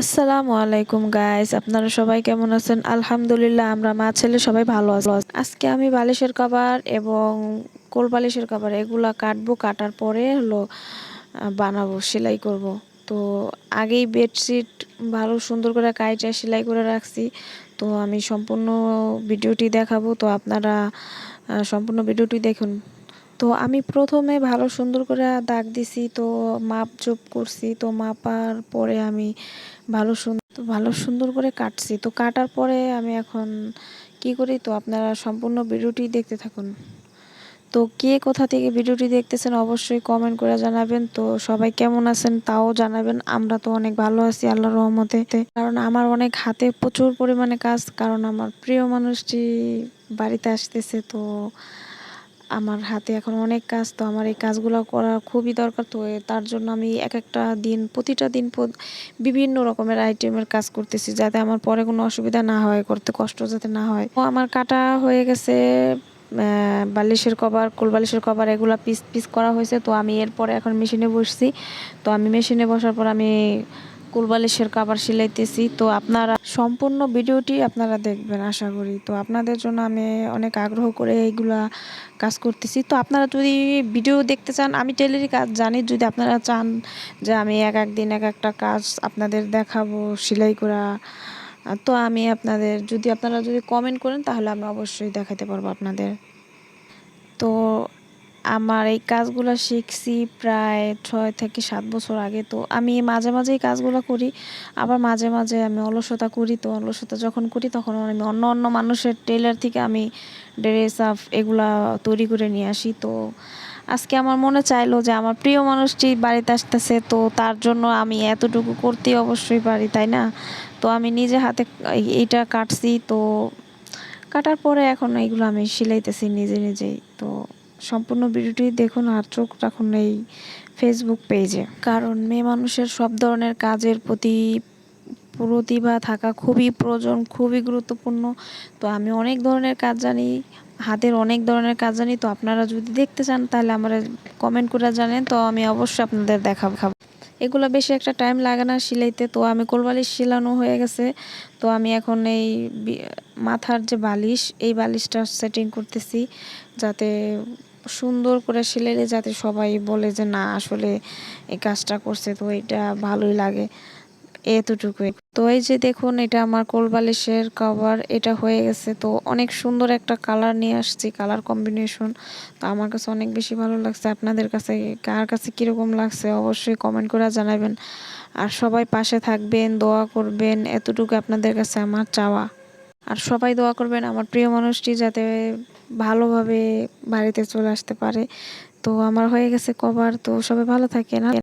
আসসালামু আলাইকুম গাইস আপনারা সবাই কেমন আছেন? আলহামদুলিল্লাহ, আমরা মা ছেলে সবাই ভালো আছি। আজকে আমি বালিশের কভার এবং কোল বালিশের কভার এগুলা কাটবো, কাটার পরে হলো বানাবো, সেলাই করব। তো আগেই বেডশিট ভালো সুন্দর করে কাইটা সেলাই করে রাখছি। তো আমি সম্পূর্ণ ভিডিওটি দেখাবো। তো আপনারা সম্পূর্ণ ভিডিওটি দেখুন। তো আমি প্রথমে ভালো সুন্দর করে দাগ দিছি, তো মাপ জোপ করছি, তো মাপার পরে আমি ভালো সুন্দর ভালো সুন্দর করে কাটছি। তো কাটার পরে আমি এখন কি করি, তো আপনারা সম্পূর্ণ ভিডিওটি দেখতে থাকুন। তো কে কোথা থেকে ভিডিওটি দেখতেছেন অবশ্যই কমেন্ট করে জানাবেন। তো সবাই কেমন আছেন তাও জানাবেন। আমরা তো অনেক ভালো আছি আল্লাহ রহমতে। কারণ আমার অনেক হাতে প্রচুর পরিমাণে কাজ, কারণ আমার প্রিয় মানুষটি বাড়িতে আসতেছে, তো আমার হাতে এখন অনেক কাজ, তো আমার এই কাজগুলো করা খুবই দরকার। তো তার জন্য আমি এক একটা দিন, প্রতিটা দিন বিভিন্ন রকমের আইটেমের কাজ করতেছি যাতে আমার পরে কোনো অসুবিধা না হয়, করতে কষ্ট যাতে না হয়। তো আমার কাটা হয়ে গেছে বালিশের কভার, কোল বালিশের কভার এগুলো পিস পিস করা হয়েছে। তো আমি এরপরে এখন মেশিনে বসছি। তো আমি মেশিনে বসার পর আমি কুলবালিশের কাবার সেলাইতেছি। তো আপনারা সম্পূর্ণ ভিডিওটি আপনারা দেখবেন, আশা করি। তো আপনাদের জন্য আমি অনেক আগ্রহ করে এইগুলা কাজ করতেছি। তো আপনারা যদি ভিডিও দেখতে চান, আমি টেলারি কাজ জানি, যদি আপনারা চান যে আমি এক এক দিন এক একটা কাজ আপনাদের দেখাবো, সেলাই করা, তো আমি আপনাদের, যদি আপনারা যদি কমেন্ট করেন, তাহলে আমি অবশ্যই দেখাতে পারব আপনাদের। তো আমার এই কাজগুলো শিখছি প্রায় ছয় থেকে সাত বছর আগে। তো আমি মাঝে মাঝে এই কাজগুলো করি, আবার মাঝে মাঝে আমি অলসতা করি। তো অলসতা যখন করি, তখন আমি অন্য অন্য মানুষের টেলার থেকে আমি ড্রেস আপ এগুলা তৈরি করে নিয়ে আসি। তো আজকে আমার মনে চাইলো যে আমার প্রিয় মানুষটি বাড়িতে আসতেছে, তো তার জন্য আমি এতটুকু করতে অবশ্যই পারি, তাই না? তো আমি নিজে হাতে এই- এইটা কাটছি, তো কাটার পরে এখন এইগুলো আমি সেলাইতেছি নিজে নিজেই। তো সম্পূর্ণ ভিডিওটি দেখুন আর চোখ রাখুন এই ফেসবুক পেজে কারণ মেয়ে মানুষের সব ধরনের কাজের প্রতি প্রতিভা থাকা খুবই প্রয়োজন, খুবই গুরুত্বপূর্ণ। তো আমি অনেক ধরনের কাজ জানি, হাতের অনেক ধরনের কাজ জানি, তো আপনারা যদি দেখতে চান তাহলে আমার কমেন্ট করে জানেন, তো আমি অবশ্যই আপনাদের দেখাবো খাব। এগুলো বেশি একটা টাইম লাগে না সিলাইতে, তো আমি কোলবালিশ সিলানো হয়ে গেছে। তো আমি এখন এই মাথার যে বালিশ, এই বালিশটা সেটিং করতেছি যাতে সুন্দর করে সিলাইলে যাতে সবাই বলে যে না, আসলে এই কাজটা করছে, তো এটা ভালোই লাগে। এতটুকুই। তো এই যে দেখুন, এটা আমার কোল বালিশের কভার এটা হয়ে গেছে। তো অনেক সুন্দর একটা কালার নিয়ে আসছি কালার কম্বিনেশন তো আমার কাছে অনেক বেশি ভালো লাগছে। আপনাদের কাছে, কার কাছে কীরকম লাগছে অবশ্যই কমেন্ট করে জানাবেন। আর সবাই পাশে থাকবেন, দোয়া করবেন, এতটুকু আপনাদের কাছে আমার চাওয়া। আর সবাই দোয়া করবেন আমার প্রিয় মানুষটি যাতে ভালোভাবে বাড়িতে চলে আসতে পারে। তো আমার হয়ে গেছে কভার তো সবাই ভালো থাকে থাকেন।